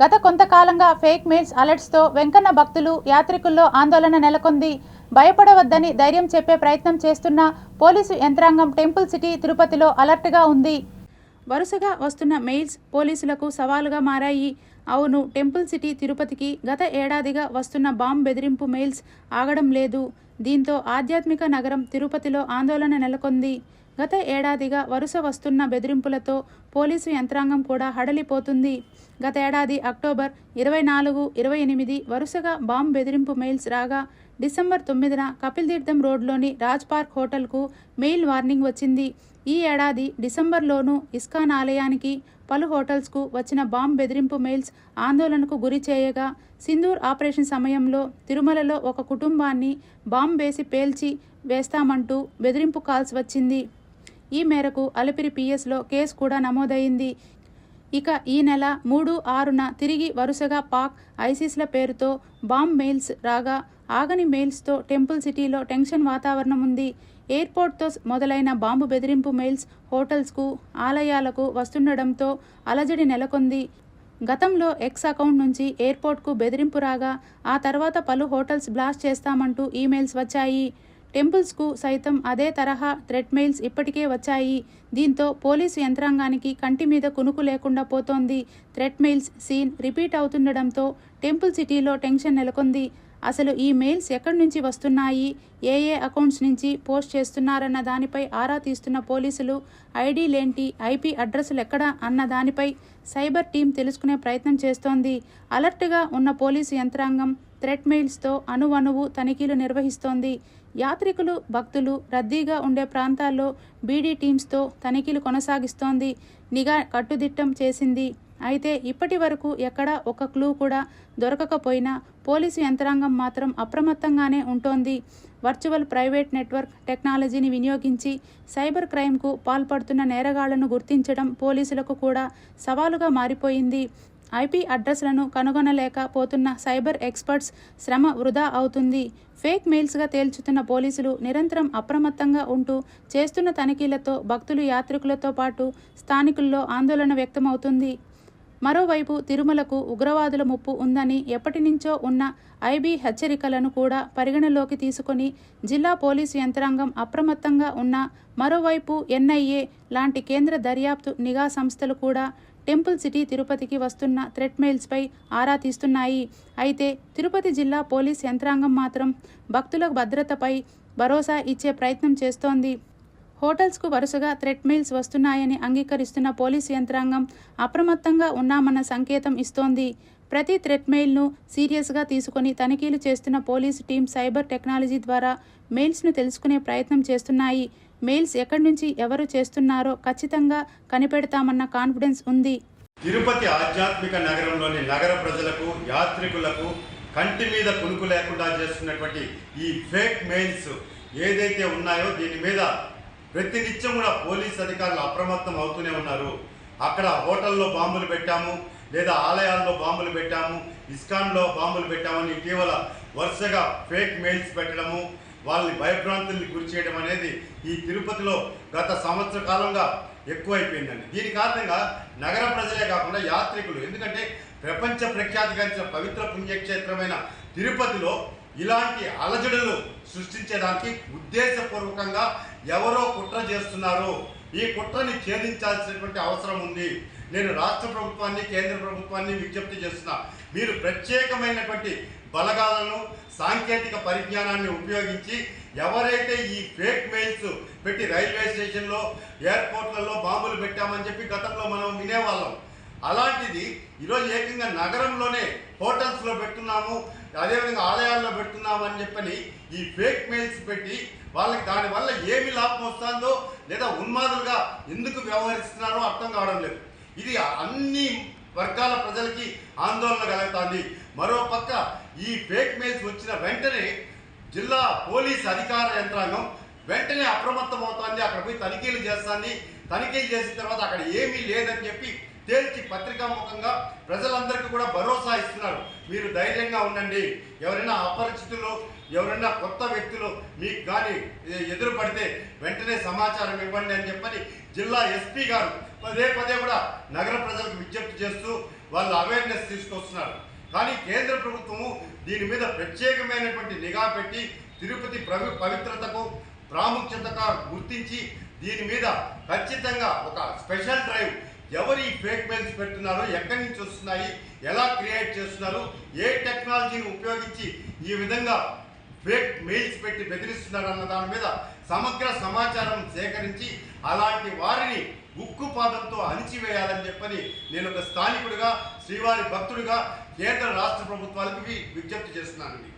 గత కొంతకాలంగా fake mails అలర్ట్స్తో Venkanna భక్తులు యాత్రికుల్లో ఆందోళన నెలకొంది. భయపడవద్దని ధైర్యం చెప్పే ప్రయత్నం చేస్తున్న పోలీసు యంత్రాంగం టెంపుల్ సిటీ తిరుపతిలో అలర్ట్గా ఉంది. వరుసగా వస్తున్న మెయిల్స్ పోలీసులకు సవాలుగా మారాయి. అవును టెంపుల్ సిటీ తిరుపతికి గత ఏడాదిగా వస్తున్న బాంబ్ బెదిరింపు మెయిల్స్ ఆగడం లేదు. దీంతో ఆధ్యాత్మిక నగరం తిరుపతిలో ఆందోళన నెలకొంది. గత ఏడాదిగా వరుస వస్తున్న బెదిరింపులతో పోలీసు యంత్రాంగం కూడా హడలిపోతుంది. గత ఏడాది అక్టోబర్ ఇరవై నాలుగు ఇరవై ఎనిమిది వరుసగా బాంబ్ బెదిరింపు మెయిల్స్ రాగా డిసెంబర్ తొమ్మిదిన కపిల్ తీర్థం రోడ్లోని రాజ్ పార్క్ హోటల్కు మెయిల్ వార్నింగ్ వచ్చింది. ఈ ఏడాది డిసెంబర్లోనూ ఇస్కాన్ ఆలయానికి పలు హోటల్స్కు వచ్చిన బాంబ్ బెదిరింపు మెయిల్స్ ఆందోళనకు గురి చేయగా సింధూర్ ఆపరేషన్ సమయంలో తిరుమలలో ఒక కుటుంబాన్ని బాంబ్ వేసి పేల్చి వేస్తామంటూ బెదిరింపు కాల్స్ వచ్చింది. ఈ మేరకు అలిపిరి పిఎస్లో కేసు కూడా నమోదైంది. ఇక ఈ నెల మూడు ఆరున తిరిగి వరుసగా పాక్ ఐసిస్ల పేరుతో బాంబ్ మెయిల్స్ రాగా ఆగని మెయిల్స్తో టెంపుల్ సిటీలో టెన్షన్ వాతావరణం ఉంది. ఎయిర్పోర్ట్తో మొదలైన బాంబు బెదిరింపు మెయిల్స్ హోటల్స్కు ఆలయాలకు వస్తుండడంతో అలజడి నెలకొంది. గతంలో ఎక్స్ అకౌంట్ నుంచి ఎయిర్పోర్ట్కు బెదిరింపు రాగా ఆ తర్వాత పలు హోటల్స్ బ్లాస్ట్ చేస్తామంటూ ఈమెయిల్స్ వచ్చాయి. టెంపుల్స్కు సైతం అదే తరహా థ్రెడ్ మెయిల్స్ ఇప్పటికే వచ్చాయి. దీంతో పోలీసు యంత్రాంగానికి కంటి మీద కునుకు లేకుండా పోతోంది. థ్రెడ్ మెయిల్స్ సీన్ రిపీట్ అవుతుండడంతో టెంపుల్ సిటీలో టెన్షన్ నెలకొంది. అసలు ఈ మెయిల్స్ ఎక్కడి నుంచి వస్తున్నాయి? ఏ ఏ అకౌంట్స్ నుంచి పోస్ట్ చేస్తున్నారన్న దానిపై ఆరా తీస్తున్న పోలీసులు ఐడీలేంటి ఐపీ అడ్రస్లు ఎక్కడ అన్న దానిపై సైబర్ టీం తెలుసుకునే ప్రయత్నం చేస్తోంది. అలర్ట్గా ఉన్న పోలీసు యంత్రాంగం థ్రెట్ మెయిల్స్తో అణువణువు తనిఖీలు నిర్వహిస్తోంది. యాత్రికులు భక్తులు రద్దీగా ఉండే ప్రాంతాల్లో బీడీ టీమ్స్తో తనిఖీలు కొనసాగిస్తోంది. నిఘా కట్టుదిట్టం చేసింది. అయితే ఇప్పటి వరకు ఎక్కడా ఒక క్లూ కూడా దొరకకపోయినా పోలీసు యంత్రాంగం మాత్రం అప్రమత్తంగానే ఉంటోంది. వర్చువల్ ప్రైవేట్ నెట్వర్క్ టెక్నాలజీని వినియోగించి సైబర్ క్రైమ్కు పాల్పడుతున్న నేరగాళ్ళను గుర్తించడం పోలీసులకు కూడా సవాలుగా మారిపోయింది. ఐపీ అడ్రస్లను కనుగొనలేకపోతున్న సైబర్ ఎక్స్పర్ట్స్ శ్రమ వృధా అవుతుంది. ఫేక్ మెయిల్స్గా తేల్చుతున్న పోలీసులు నిరంతరం అప్రమత్తంగా ఉంటూ చేస్తున్న తనిఖీలతో భక్తులు యాత్రికులతో పాటు స్థానికుల్లో ఆందోళన వ్యక్తమవుతుంది. మరోవైపు తిరుమలకు ఉగ్రవాదుల ముప్పు ఉందని ఎప్పటి నుంచో ఉన్న ఐబీ హెచ్చరికలను కూడా పరిగణలోకి తీసుకొని జిల్లా పోలీసు యంత్రాంగం అప్రమత్తంగా ఉన్న మరోవైపు ఎన్ఐఏ లాంటి కేంద్ర దర్యాప్తు నిఘా సంస్థలు కూడా టెంపుల్ సిటీ తిరుపతికి వస్తున్న థ్రెట్ మెయిల్స్పై ఆరా తీస్తున్నాయి. అయితే తిరుపతి జిల్లా పోలీస్ యంత్రాంగం మాత్రం భక్తుల భద్రతపై భరోసా ఇచ్చే ప్రయత్నం చేస్తోంది. హోటల్స్కు వరుసగా థ్రెట్ మెయిల్స్ వస్తున్నాయని అంగీకరిస్తున్న పోలీసు యంత్రాంగం అప్రమత్తంగా ఉన్నామన్న సంకేతం ఇస్తోంది. ప్రతి థ్రెట్ మెయిల్ను సీరియస్గా తీసుకొని తనిఖీలు చేస్తున్న పోలీసు టీం సైబర్ టెక్నాలజీ ద్వారా మెయిల్స్ను తెలుసుకునే ప్రయత్నం చేస్తున్నాయి. మెయిల్స్ ఎక్కడి నుంచి ఎవరు చేస్తున్నారో ఖచ్చితంగా కనిపెడతామన్న కాన్ఫిడెన్స్ ఉంది. తిరుపతి ఆధ్యాత్మిక నగరంలోని నగర ప్రజలకు యాత్రికులకు కంటి మీద కునుకు లేకుండా చేస్తున్నటువంటి ఈ ఫేక్ మెయిల్స్ ఏదైతే ఉన్నాయో దీని మీద ప్రతినిత్యం కూడా పోలీస్ అధికారులు అప్రమత్తం అవుతూనే ఉన్నారు. అక్కడ హోటల్లో బాంబులు పెట్టాము లేదా ఆలయాల్లో బాంబులు పెట్టాము ఇస్కాన్లో బాంబులు పెట్టామని ఇటీవల వరుసగా ఫేక్ మెయిల్స్ పెట్టడము వాళ్ళని భయభ్రాంతుల్ని గురి చేయడం అనేది ఈ తిరుపతిలో గత సంవత్సర కాలంగా ఎక్కువైపోయిందండి. దీని కారణంగా నగర ప్రజలే కాకుండా యాత్రికులు ఎందుకంటే ప్రపంచ ప్రఖ్యాతిగాంచిన పవిత్ర పుణ్యక్షేత్రమైన తిరుపతిలో ఇలాంటి అలజడులు సృష్టించడానికి ఉద్దేశపూర్వకంగా ఎవరో కుట్ర చేస్తున్నారు. ఈ కుట్రని ఛేదించాల్సినటువంటి అవసరం ఉంది. నేను రాష్ట్ర ప్రభుత్వాన్ని కేంద్ర ప్రభుత్వాన్ని విజ్ఞప్తి చేస్తున్నా. మీరు ప్రత్యేకమైనటువంటి బలగాలను సాంకేతిక పరిజ్ఞానాన్ని ఉపయోగించి ఎవరైతే ఈ ఫేక్ మెయిల్స్ పెట్టి రైల్వే స్టేషన్లో ఎయిర్పోర్ట్లలో బాంబులు పెట్టామని చెప్పి గతంలో మనం వినేవాళ్ళం. అలాంటిది ఈరోజు ఏకంగా నగరంలోనే హోటల్స్లో పెట్టున్నాము. అదేవిధంగా ఆలయాల్లో పెడుతున్నామని చెప్పని ఈ ఫేక్ మెయిల్స్ పెట్టి వాళ్ళకి దానివల్ల ఏమి లాభం వస్తుందో లేదా ఉన్మాదులుగా ఎందుకు వ్యవహరిస్తున్నారో అర్థం కావడం లేదు. ఇది అన్ని వర్గాల ప్రజలకి ఆందోళన కలుగుతుంది. మరోపక్క ఈ ఫేక్ మెయిల్స్ వచ్చిన వెంటనే జిల్లా పోలీస్ అధికార యంత్రాంగం వెంటనే అప్రమత్తం అవుతుంది అక్కడ పోయి తనిఖీలు చేస్తుంది. తనిఖీలు చేసిన తర్వాత అక్కడ ఏమీ లేదని చెప్పి తేల్చి పత్రికాముఖంగా ప్రజలందరికీ కూడా భరోసా ఇస్తున్నారు. మీరు ధైర్యంగా ఉండండి. ఎవరైనా అపరిచితులు ఎవరైనా కొత్త వ్యక్తులు మీకు కానీ ఎదురు పడితే వెంటనే సమాచారం ఇవ్వండి అని చెప్పని జిల్లా ఎస్పీ గారు పదే పదే కూడా నగర ప్రజలకు విజ్ఞప్తి చేస్తూ వాళ్ళు అవేర్నెస్ తీసుకొస్తున్నారు. కానీ కేంద్ర ప్రభుత్వము దీని మీద ప్రత్యేకమైనటువంటి నిఘా పెట్టి తిరుపతి ప్రవి పవిత్రతకు ప్రాముఖ్యతగా గుర్తించి దీని మీద ఖచ్చితంగా ఒక స్పెషల్ డ్రైవ్ ఎవరు ఈ ఫేక్ మెయిల్స్ పెడుతున్నారో ఎక్కడి నుంచి వస్తున్నాయి ఎలా క్రియేట్ చేస్తున్నారు ఏ టెక్నాలజీని ఉపయోగించి ఈ విధంగా ఫేక్ మెయిల్స్ పెట్టి బెదిరిస్తున్నారు అన్న దాని మీద సమగ్ర సమాచారం సేకరించి అలాంటి వారిని ఉక్కుపాదంతో అణిచివేయాలని చెప్పని నేను ఒక స్థానికుడిగా శ్రీవారి భక్తుడిగా కేంద్ర రాష్ట్ర ప్రభుత్వాలకు విజ్ఞప్తి చేస్తున్నానండి.